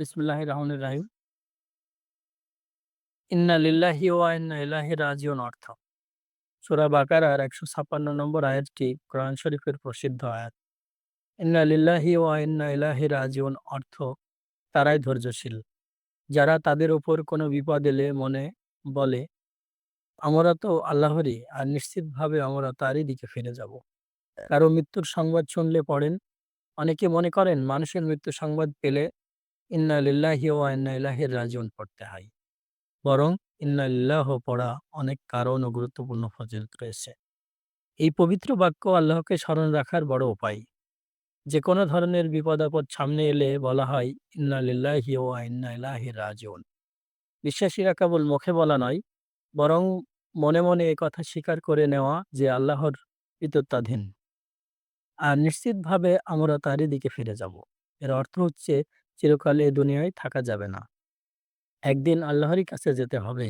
বিসমিল্লাহির রহমানির রাহিম। ইন্না লিল্লাহি ওয়া ইন্না ইলাইহি রাজিউন অর্থ। সূরা বাকারার ১৫৬ নম্বর আয়াতটি কোরআন শরীফের প্রসিদ্ধ আয়াত। ইন্না লিল্লাহি ওয়া ইন্না ইলাইহি রাজিউন অর্থ তারাই ধৈর্যশীল। যারা তাদের উপর কোনো বিপদ এলে মনে বলে, আমরা তো আল্লাহরই আর নিশ্চিতভাবে আমরা তারই দিকে ফিরে যাব। কারও মৃত্যুর সংবাদ শুনলে পড়েন, অনেকে মনে করেন মানুষের মৃত্যুর সংবাদ পেলে ইন্না লিল্লাহি ওয়া ইন্না রাজিউন পড়তে হয়। বরং ইন্না লিল্লাহ পড়া অনেক কারণ ও গুরুত্বপূর্ণ ফজিলত রয়েছে। এই পবিত্র বাক্য আল্লাহকে স্মরণ রাখার বড় উপায়। যে কোনো ধরনের বিপদ-আপদ সামনে এলে বলা হয় ইন্না লিল্লাহি ওয়া ইন্না রাজিউন। বিশ্বাসীরা কেবল মুখে বলা নয়, বরং মনে, মনে এ কথা স্বীকার করে নেওয়া যে আল্লাহর কৃতিত্বাধীন। আর নিশ্চিতভাবে আমরা তারই দিকে ফিরে যাব। এর অর্থ হচ্ছে চিরকাল এ দুনিয়ায় থাকা যাবে না। একদিন আল্লাহরই কাছে যেতে হবে।